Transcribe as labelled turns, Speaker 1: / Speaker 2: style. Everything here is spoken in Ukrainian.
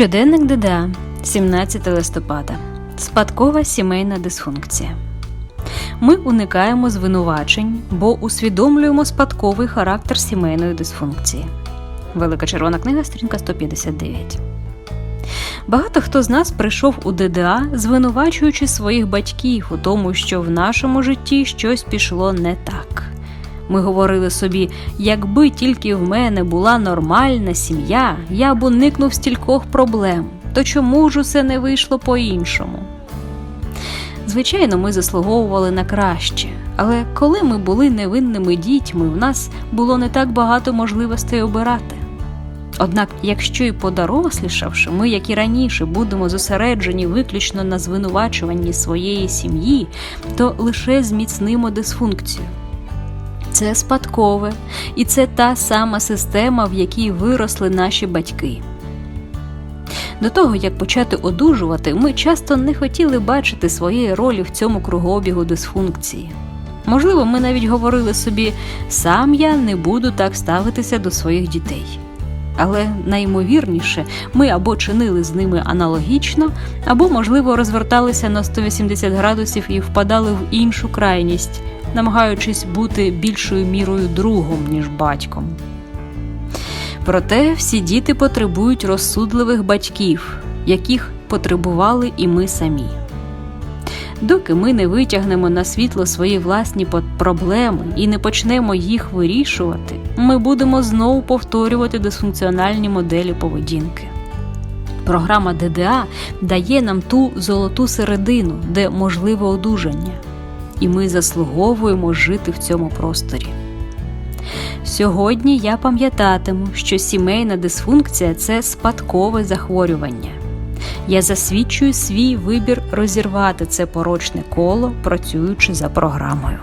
Speaker 1: Щоденник ДДА, 17 листопада. Спадкова сімейна дисфункція. Ми уникаємо звинувачень, бо усвідомлюємо спадковий характер сімейної дисфункції. Велика червона книга, сторінка 159. Багато хто з нас прийшов у ДДА, звинувачуючи своїх батьків у тому, що в нашому житті щось пішло не так. Ми говорили собі, якби тільки в мене була нормальна сім'я, я б уникнув стількох проблем. То чому ж усе не вийшло по-іншому? Звичайно, ми заслуговували на краще, але коли ми були невинними дітьми, в нас було не так багато можливостей обирати. Однак, якщо і подорослішавши, ми, як і раніше, будемо зосереджені виключно на звинувачуванні своєї сім'ї, то лише зміцнимо дисфункцію. Це спадкове, і це та сама система, в якій виросли наші батьки. До того, як почати одужувати, ми часто не хотіли бачити своєї ролі в цьому кругообігу дисфункції. Можливо, ми навіть говорили собі, сам я не буду так ставитися до своїх дітей. Але найімовірніше, ми або чинили з ними аналогічно, або, можливо, розверталися на 180 градусів і впадали в іншу крайність, намагаючись бути більшою мірою другом, ніж батьком. Проте всі діти потребують розсудливих батьків, яких потребували і ми самі. Доки ми не витягнемо на світло свої власні проблеми і не почнемо їх вирішувати, ми будемо знову повторювати дисфункціональні моделі поведінки. Програма ДДА дає нам ту золоту середину, де можливе одужання, і ми заслуговуємо жити в цьому просторі. Сьогодні я пам'ятатиму, що сімейна дисфункція це спадкове захворювання. Я засвідчую свій вибір розірвати це порочне коло, працюючи за програмою.